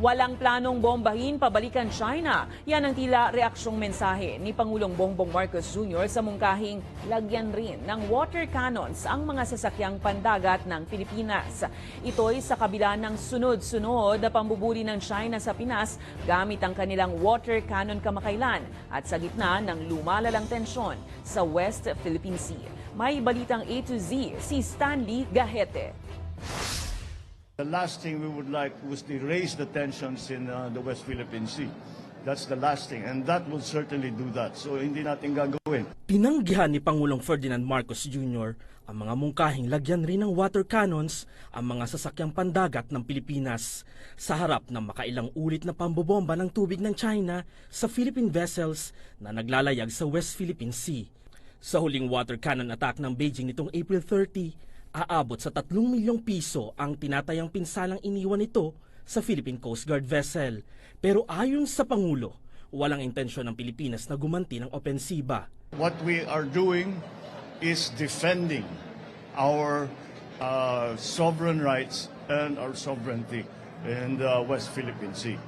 Walang planong bombahin pabalikan China. Yan ang tila reaksyong mensahe ni Pangulong Bongbong Marcos Jr. sa mungkahing lagyan rin ng water cannons ang mga sasakyang pandagat ng Pilipinas. Ito'y sa kabila ng sunod-sunod na pambubuli ng China sa Pinas gamit ang kanilang water cannon kamakailan at sa gitna ng lumalalang tensyon sa West Philippine Sea. May balitang A to Z si Stanley Gahete. The last thing we would like was to raise the tensions in uh, the West Philippine Sea. That's the last thing, and that will certainly do that. So hindi natin gagawin. Tinanggihan ni Pangulong Ferdinand Marcos Jr. ang mga mungkahing lagyan rin ng water cannons ang mga sasakyang pandagat ng Pilipinas sa harap ng makailang ulit na pambobomba ng tubig ng China sa Philippine vessels na naglalayag sa West Philippine Sea. Sa huling water cannon attack ng Beijing nitong April 30, aabot sa 3 milyong piso ang tinatayang pinsalang iniwan nito sa Philippine Coast Guard vessel. Pero ayon sa Pangulo, walang intensyon ng Pilipinas na gumanti ng opensiba. What we are doing is defending our uh, sovereign rights and our sovereignty in the West Philippine Sea.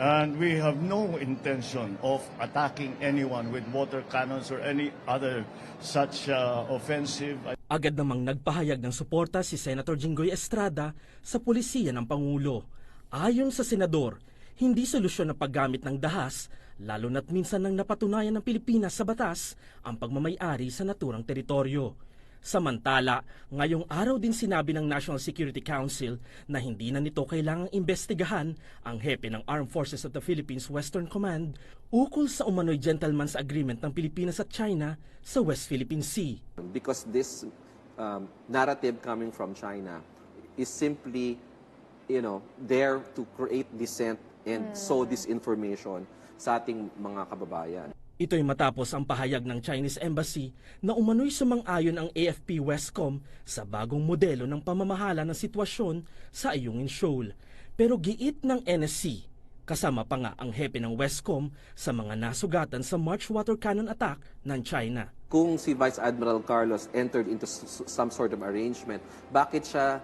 And we have no intention of attacking anyone with water cannons or any other such uh, offensive Agad namang nagpahayag ng suporta si Senator Jinggoy Estrada sa pulisiya ng Pangulo. Ayon sa senador, hindi solusyon ang paggamit ng dahas, lalo na't minsan nang napatunayan ng Pilipinas sa batas ang pagmamayari sa naturang teritoryo. Samantala, ngayong araw din sinabi ng National Security Council na hindi na nito kailangang imbestigahan ang hepe ng Armed Forces of the Philippines Western Command ukol sa umano'y gentleman's agreement ng Pilipinas at China sa West Philippine Sea. because this um, narrative coming from China is simply, you know, there to create dissent and sow disinformation sa ating mga kababayan. Ito'y matapos ang pahayag ng Chinese Embassy na umano'y sumang-ayon ang AFP Westcom sa bagong modelo ng pamamahala ng sitwasyon sa Ayungin Shoal. Pero giit ng NSC, kasama pa nga ang hepe ng Westcom sa mga nasugatan sa March water cannon attack ng China. Kung si Vice Admiral Carlos entered into some sort of arrangement, bakit siya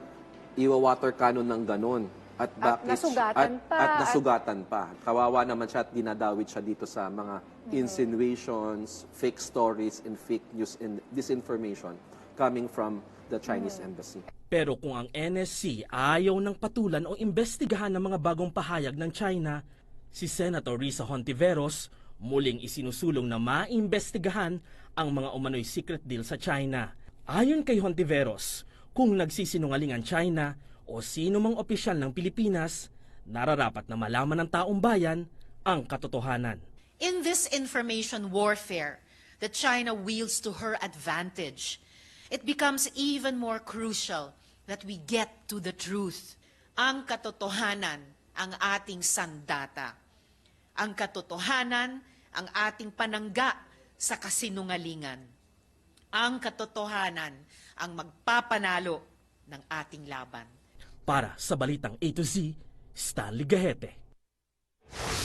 iwa-water cannon ng ganon? At, bakit nasugatan at, pa, At at- nasugatan pa. Kawawa naman siya at dinadawit siya dito sa mga insinuations, fake stories, and fake news and disinformation coming from the Chinese embassy. Pero kung ang NSC ayaw ng patulan o imbestigahan ng mga bagong pahayag ng China, si Senator Risa Hontiveros muling isinusulong na maimbestigahan ang mga umano'y secret deal sa China. Ayon kay Hontiveros, kung nagsisinungaling ang China o sino mang opisyal ng Pilipinas, nararapat na malaman ng taong bayan ang katotohanan. In this information warfare that China wields to her advantage, it becomes even more crucial that we get to the truth. Ang katotohanan ang ating sandata. Ang katotohanan ang ating panangga sa kasinungalingan. Ang katotohanan ang magpapanalo ng ating laban. Para sa Balitang A to Z, Stanley Gahete.